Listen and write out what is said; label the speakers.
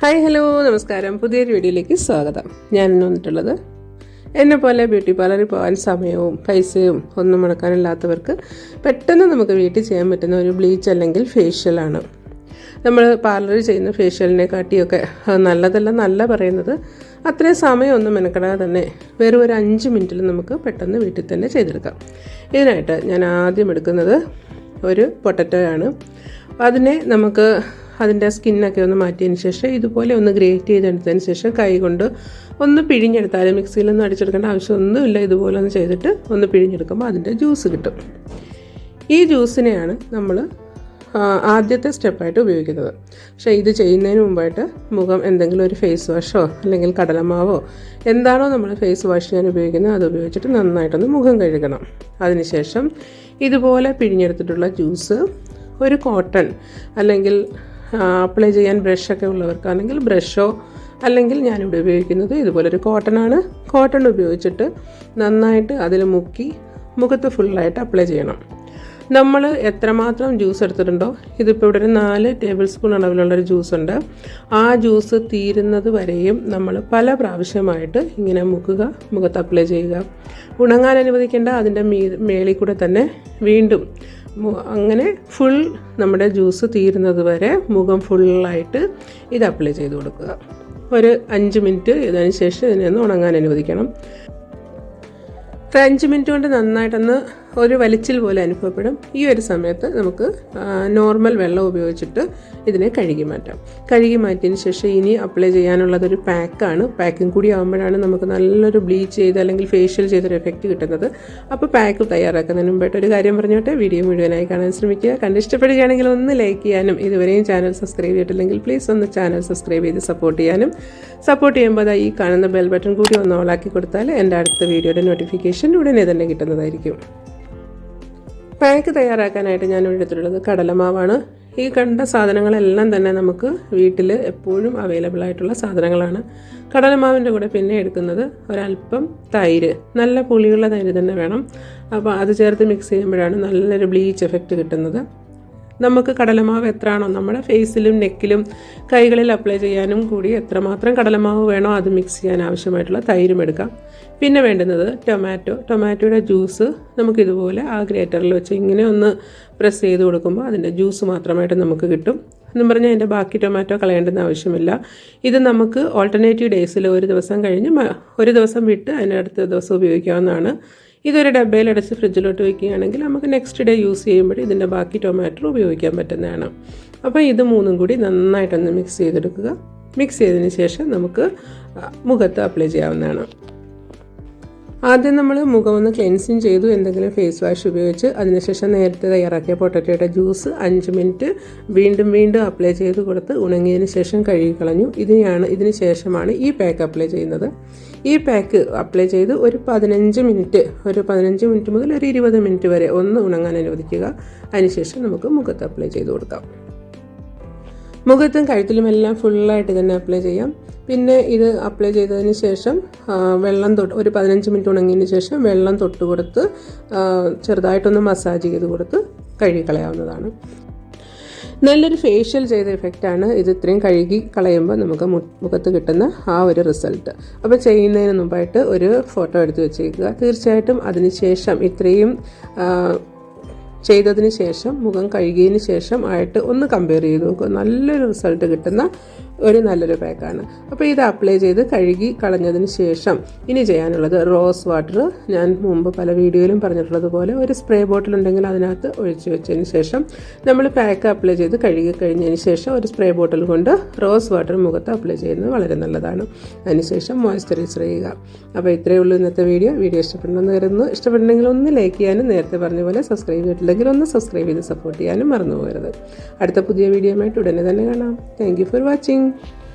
Speaker 1: Hi hello നമസ്കാരം. പുതിയൊരു വീഡിയോയിലേക്ക് സ്വാഗതം. ഞാൻ ഇന്ന് വന്നിട്ടുള്ളത് എന്നെ പോലെ ബ്യൂട്ടി പാർലറിൽ പോകാൻ സമയവും പൈസയും ഒന്നും മുടക്കാനില്ലാത്തവർക്ക് പെട്ടെന്ന് നമുക്ക് വീട്ടിൽ ചെയ്യാൻ പറ്റുന്ന ഒരു ബ്ലീച്ച് അല്ലെങ്കിൽ ഫേഷ്യലാണ് നമ്മൾ പാർലറിൽ ചെയ്യുന്ന ഫേഷ്യലിനെ കാട്ടിയൊക്കെ നല്ലതല്ല നല്ല പറയുന്നത്. അത്രയും സമയമൊന്നും മെനക്കെടാതെ തന്നെ വെറും ഒരു അഞ്ച് മിനിറ്റിൽ നമുക്ക് പെട്ടെന്ന് വീട്ടിൽ തന്നെ ചെയ്തെടുക്കാം. ഇതിനായിട്ട് ഞാൻ ആദ്യം എടുക്കുന്നത് ഒരു പൊട്ടറ്റോ ആണ് അതിനെ നമുക്ക് അതിന്റെ സ്കിന്നൊക്കെ ഒന്ന് മാറ്റിയതിന് ശേഷം ഇതുപോലെ ഒന്ന് ഗ്രേറ്റ് ചെയ്തെടുത്തതിന് ശേഷം കൈ കൊണ്ട് ഒന്ന് പിഴിഞ്ഞെടുത്താലും മിക്സിയിലൊന്നും അടിച്ചെടുക്കേണ്ട ആവശ്യമൊന്നുമില്ല. ഇതുപോലെ ഒന്ന് ചെയ്തിട്ട് ഒന്ന് പിഴിഞ്ഞെടുക്കുമ്പോൾ അതിന്റെ ജ്യൂസ് കിട്ടും. ഈ ജ്യൂസിനെയാണ് നമ്മൾ ആദ്യത്തെ സ്റ്റെപ്പായിട്ട് ഉപയോഗിക്കുന്നത്. പക്ഷേ ഇത് ചെയ്യുന്നതിന് മുമ്പായിട്ട് മുഖം എന്തെങ്കിലും ഒരു ഫേസ് വാഷോ അല്ലെങ്കിൽ കടലമാവോ എന്താണോ നമ്മൾ ഫേസ് വാഷ് ചെയ്യാൻ ഉപയോഗിക്കുന്നത് അത് ഉപയോഗിച്ചിട്ട് നന്നായിട്ടൊന്ന് മുഖം കഴുകണം. അതിനുശേഷം ഇതുപോലെ പിഴിഞ്ഞെടുത്തിട്ടുള്ള ജ്യൂസ് ഒരു കോട്ടൺ അല്ലെങ്കിൽ അപ്ലൈ ചെയ്യാൻ ബ്രഷൊക്കെ ഉള്ളവർക്കാണെങ്കിൽ ബ്രഷോ അല്ലെങ്കിൽ ഞാനിവിടെ ഉപയോഗിക്കുന്നത് ഇതുപോലൊരു കോട്ടണാണ് കോട്ടൺ ഉപയോഗിച്ചിട്ട് നന്നായിട്ട് അതിൽ മുക്കി മുഖത്ത് ഫുള്ളായിട്ട് അപ്ലൈ ചെയ്യണം. നമ്മൾ എത്രമാത്രം ജ്യൂസ് എടുത്തിട്ടുണ്ടോ? ഇതിപ്പോൾ ഇവിടെ ഒരു നാല് ടേബിൾ സ്പൂൺ അളവിലുള്ളൊരു ജ്യൂസ് ഉണ്ട്. ആ ജ്യൂസ് തീരുന്നത് വരെയും നമ്മൾ പല പ്രാവശ്യമായിട്ട് ഇങ്ങനെ മുക്കുക മുഖത്ത് അപ്ലൈ ചെയ്യുക. ഉണങ്ങാൻ അനുവദിക്കേണ്ട അതിന്റെ മീ മേളിൽ കൂടെ തന്നെ വീണ്ടും അങ്ങനെ ഫുൾ നമ്മുടെ ജ്യൂസ് തീരുന്നത് വരെ മുഖം ഫുള്ളായിട്ട് ഇത് അപ്ലൈ ചെയ്ത് കൊടുക്കുക. ഒരു അഞ്ച് മിനിറ്റ് ഇതിന് ശേഷം ഇതിനെ ഒന്ന് ഉണങ്ങാൻ അനുവദിക്കണം. ഒരു അഞ്ച് മിനിറ്റ് കൊണ്ട് നന്നായിട്ടൊന്ന് ഒരു വലിച്ചിൽ പോലെ അനുഭവപ്പെടും. ഈ ഒരു സമയത്ത് നമുക്ക് നോർമൽ വെള്ളം ഉപയോഗിച്ചിട്ട് ഇതിനെ കഴുകി മാറ്റാം. കഴുകി മാറ്റിയതിന് ശേഷം ഇനി അപ്ലൈ ചെയ്യാനുള്ളതൊരു പാക്കാണ് പാക്കും കൂടി ആകുമ്പോഴാണ് നമുക്ക് നല്ലൊരു ബ്ലീച്ച് ചെയ്ത് അല്ലെങ്കിൽ ഫേഷ്യൽ ചെയ്തൊരു എഫക്റ്റ് കിട്ടുന്നത്. അപ്പോൾ പാക്ക് തയ്യാറാക്കുന്നതിന് മുമ്പായിട്ട് ഒരു കാര്യം പറഞ്ഞോട്ടെ? വീഡിയോ മുഴുവനായി കാണാൻ ശ്രമിക്കുക. കണ്ട് ഇഷ്ടപ്പെടുകയാണെങ്കിൽ ഒന്ന് ലൈക്ക് ചെയ്യാനും ഇതുവരെയും ചാനൽ സബ്സ്ക്രൈബ് ചെയ്തിട്ടില്ലെങ്കിൽ പ്ലീസ് ഒന്ന് ചാനൽ സബ്സ്ക്രൈബ് ചെയ്ത് സപ്പോർട്ട് ചെയ്യാനും. സപ്പോർട്ട് ചെയ്യുമ്പോൾ ഈ കാണുന്ന ബെൽ ബട്ടൺ കൂടി ഒന്ന് ഓളാക്കി കൊടുത്താൽ എന്റെ അടുത്ത വീഡിയോയുടെ നോട്ടിഫിക്കേഷൻ ഉടനെ തന്നെ കിട്ടുന്നതായിരിക്കും. പാക്ക് തയ്യാറാക്കാനായിട്ട് ഞാൻ എടുത്തിട്ടുള്ളത് കടലമാവാണ്. ഈ കണ്ട സാധനങ്ങളെല്ലാം തന്നെ നമുക്ക് വീട്ടിൽ എപ്പോഴും അവൈലബിൾ ആയിട്ടുള്ള സാധനങ്ങളാണ്. കടലമാവിന്റെ കൂടെ പിന്നെ എടുക്കുന്നത് ഒരല്പം തൈര്. നല്ല പുളിയുള്ള തൈര് തന്നെ വേണം. അപ്പോൾ അത് ചേർത്ത് മിക്സ് ചെയ്യുമ്പോഴാണ് നല്ലൊരു ബ്ലീച്ച് എഫക്റ്റ് കിട്ടുന്നത്. നമുക്ക് കടലമാവ് എത്രയാണോ നമ്മുടെ ഫേസിലും നെക്കിലും കൈകളിൽ അപ്ലൈ ചെയ്യാനും കൂടി എത്രമാത്രം കടലമാവ് വേണോ അത് മിക്സ് ചെയ്യാൻ ആവശ്യമായിട്ടുള്ള തൈരും എടുക്കാം. പിന്നെ വേണ്ടുന്നത് ടൊമാറ്റോ ടൊമാറ്റോയുടെ ജ്യൂസ് നമുക്കിതുപോലെ ആ ഗ്രേറ്ററിൽ വെച്ച് ഇങ്ങനെ ഒന്ന് പ്രസ് ചെയ്ത് കൊടുക്കുമ്പോൾ അതിന്റെ ജ്യൂസ് മാത്രമായിട്ട് നമുക്ക് കിട്ടും. എന്നും പറഞ്ഞാൽ അതിന്റെ ബാക്കി ടൊമാറ്റോ കളയേണ്ടെന്ന് ആവശ്യമില്ല. ഇത് നമുക്ക് ഓൾട്ടർനേറ്റീവ് ഡേയ്സിൽ ഒരു ദിവസം കഴിഞ്ഞ് ഒരു ദിവസം വിട്ട് അതിനടുത്ത ദിവസം ഉപയോഗിക്കാവുന്നതാണ്. ഇതൊരു ഡബ്ബയിലടച്ച് ഫ്രിഡ്ജിലോട്ട് വെക്കുകയാണെങ്കിൽ നമുക്ക് നെക്സ്റ്റ് ഡേ യൂസ് ചെയ്യുമ്പോൾ ഇതിന്റെ ബാക്കി ടൊമാറ്റോ ഉപയോഗിക്കാൻ പറ്റുന്നതാണ്. അപ്പോൾ ഇത് മൂന്നും കൂടി നന്നായിട്ടൊന്ന് മിക്സ് ചെയ്തെടുക്കുക. മിക്സ് ചെയ്തതിന് ശേഷം നമുക്ക് മുഖത്ത് അപ്ലൈ ചെയ്യാവുന്നതാണ്. ആദ്യം നമ്മൾ മുഖം ഒന്ന് ക്ലെൻസിങ് ചെയ്തു എന്തെങ്കിലും ഫേസ് വാഷ് ഉപയോഗിച്ച് അതിനുശേഷം നേരത്തെ തയ്യാറാക്കിയ പൊട്ടറ്റോയുടെ ജ്യൂസ് അഞ്ച് മിനിറ്റ് വീണ്ടും വീണ്ടും അപ്ലൈ ചെയ്ത് കൊടുത്ത് ഉണങ്ങിയതിന് ശേഷം കഴുകി കളഞ്ഞു. ഇതിനെയാണ് ഇതിന് ശേഷമാണ് ഈ പാക്ക് അപ്ലൈ ചെയ്യുന്നത്. ഈ പാക്ക് അപ്ലൈ ചെയ്ത് ഒരു പതിനഞ്ച് മിനിറ്റ് ഒരു പതിനഞ്ച് മിനിറ്റ് മുതൽ ഒരു ഇരുപത് മിനിറ്റ് വരെ ഒന്ന് ഉണങ്ങാൻ അനുവദിക്കുക. അതിനുശേഷം നമുക്ക് മുഖത്ത് അപ്ലൈ ചെയ്ത് കൊടുക്കാം. മുഖത്തും കഴുത്തിലും എല്ലാം ഫുള്ളായിട്ട് തന്നെ അപ്ലൈ ചെയ്യാം. പിന്നെ ഇത് അപ്ലൈ ചെയ്തതിന് ശേഷം വെള്ളം തൊട്ട് ഒരു പതിനഞ്ച് മിനിറ്റ് ഉണങ്ങിയതിന് ശേഷം വെള്ളം തൊട്ട് കൊടുത്ത് ചെറുതായിട്ടൊന്ന് മസാജ് ചെയ്ത് കൊടുത്ത് കഴുകിക്കളയാവുന്നതാണ്. നല്ലൊരു ഫേഷ്യൽ ചെയ്ത എഫക്റ്റാണ് ഇത് ഇത്രയും കഴുകി കളയുമ്പോൾ നമുക്ക് മുഖത്ത് കിട്ടുന്ന ആ ഒരു റിസൾട്ട് അപ്പോൾ ചെയ്യുന്നതിന് മുമ്പായിട്ട് ഒരു ഫോട്ടോ എടുത്ത് വെച്ചേക്കുക. തീർച്ചയായിട്ടും അതിന് ശേഷം ഇത്രയും ചെയ്തതിന് ശേഷം മുഖം കഴുകിയതിന് ശേഷം ആയിട്ട് ഒന്ന് കമ്പയർ ചെയ്ത് നോക്കുക. നല്ലൊരു റിസൾട്ട് കിട്ടുന്ന ഒരു നല്ലൊരു പാക്കാണ്. അപ്പോൾ ഇത് അപ്ലൈ ചെയ്ത് കഴുകി കളഞ്ഞതിന് ശേഷം ഇനി ചെയ്യാനുള്ളത് റോസ് വാട്ടർ ഞാൻ മുമ്പ് പല വീഡിയോയിലും പറഞ്ഞിട്ടുള്ളത് പോലെ ഒരു സ്പ്രേ ബോട്ടിൽ ഉണ്ടെങ്കിൽ അതിനകത്ത് ഒഴിച്ച് വെച്ചതിന് ശേഷം നമ്മൾ പാക്ക് അപ്ലൈ ചെയ്ത് കഴുകി കഴിഞ്ഞതിന് ശേഷം ഒരു സ്പ്രേ ബോട്ടിൽ കൊണ്ട് റോസ് വാട്ടർ മുഖത്ത് അപ്ലൈ ചെയ്യുന്നത് വളരെ നല്ലതാണ്. അതിനുശേഷം മോയ്സ്ചറൈസർ ചെയ്യുക. അപ്പോൾ ഇത്രയേ ഉള്ളൂ ഇന്നത്തെ വീഡിയോ. വീഡിയോ ഇഷ്ടപ്പെടണമെന്ന് കരുതുന്നു. ഇഷ്ടപ്പെടണമെങ്കിൽ ഒന്ന് ലൈക്ക് ചെയ്യാനും നേരത്തെ പറഞ്ഞ പോലെ സബ്സ്ക്രൈബ് ചെയ്തിട്ടില്ലെങ്കിൽ ഒന്ന് സബ്സ്ക്രൈബ് ചെയ്ത് സപ്പോർട്ട് ചെയ്യാനും മറന്നു പോകരുത് അടുത്ത പുതിയ വീഡിയോ ആയിട്ട് ഉടനെ തന്നെ കാണാം. Thank for watching Morgen.